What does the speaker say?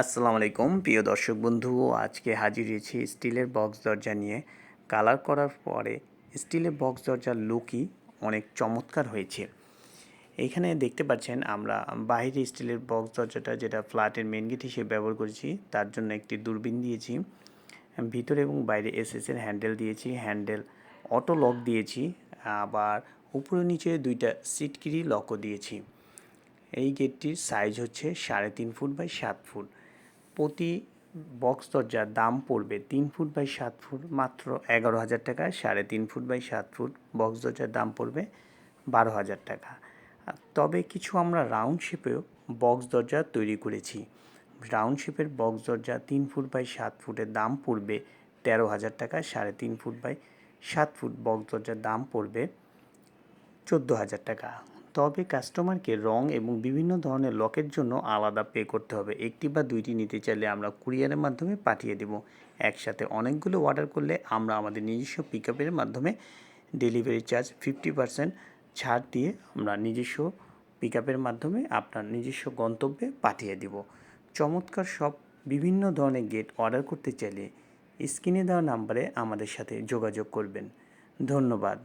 আসসালামু আলাইকুম, প্রিয় দর্শক বন্ধু। আজকে হাজির হয়েছি স্টিলের বক্স দরজা নিয়ে। কালার করার পরে স্টিলের বক্স দরজার লুকই অনেক চমৎকার হয়েছে। এখানে দেখতে পাচ্ছেন আমরা বাইরে স্টিলের বক্স দরজাটা, যেটা ফ্ল্যাটের মেন গেট হিসেবে ব্যবহার করেছি, তার জন্য একটি দূরবীন দিয়েছি। ভিতরে এবং বাইরে এসএসের হ্যান্ডেল দিয়েছি হ্যান্ডেল অটো লক দিয়েছি, আবার উপরে নিচে দুইটা সিটকিরি লকও দিয়েছি। এই গেটটির সাইজ হচ্ছে সাড়ে তিন ফুট বাই সাত ফুট। প্রতি বক্স দরজার দাম পড়বে তিন ফুট বাই সাত ফুট, মাত্র এগারো হাজার টাকা। সাড়ে তিন ফুট বাই সাত ফুট বক্স দরজার দাম পড়বে বারো হাজার টাকা। তবে কিছু আমরা রাউন্ড শেপেও বক্স দরজা তৈরি করেছি। রাউন্ড শেপের বক্স দরজা তিন ফুট বাই সাত ফুটের দাম পড়বে তেরো হাজার টাকা। সাড়ে তিন ফুট বাই সাত ফুট বক্স দরজার দাম পড়বে চোদ্দ হাজার টাকা। তবে কাস্টমারকে রং এবং বিভিন্ন ধরনের লকের জন্য আলাদা পে করতে হবে। একটি বা দুইটি নিতে চাইলে আমরা কুরিয়ারের মাধ্যমে পাঠিয়ে দেব। একসাথে অনেকগুলো অর্ডার করলে আমরা আমাদের নিজস্ব পিক মাধ্যমে ডেলিভারি চার্জ ফিফটি পার্সেন্ট ছাড় দিয়ে আমরা নিজস্ব পিক মাধ্যমে আপনার নিজস্ব গন্তব্যে পাঠিয়ে দেব। চমৎকার সব বিভিন্ন ধরনের গেট অর্ডার করতে চাইলে স্ক্রিনে দেওয়া নাম্বারে আমাদের সাথে যোগাযোগ করবেন। ধন্যবাদ।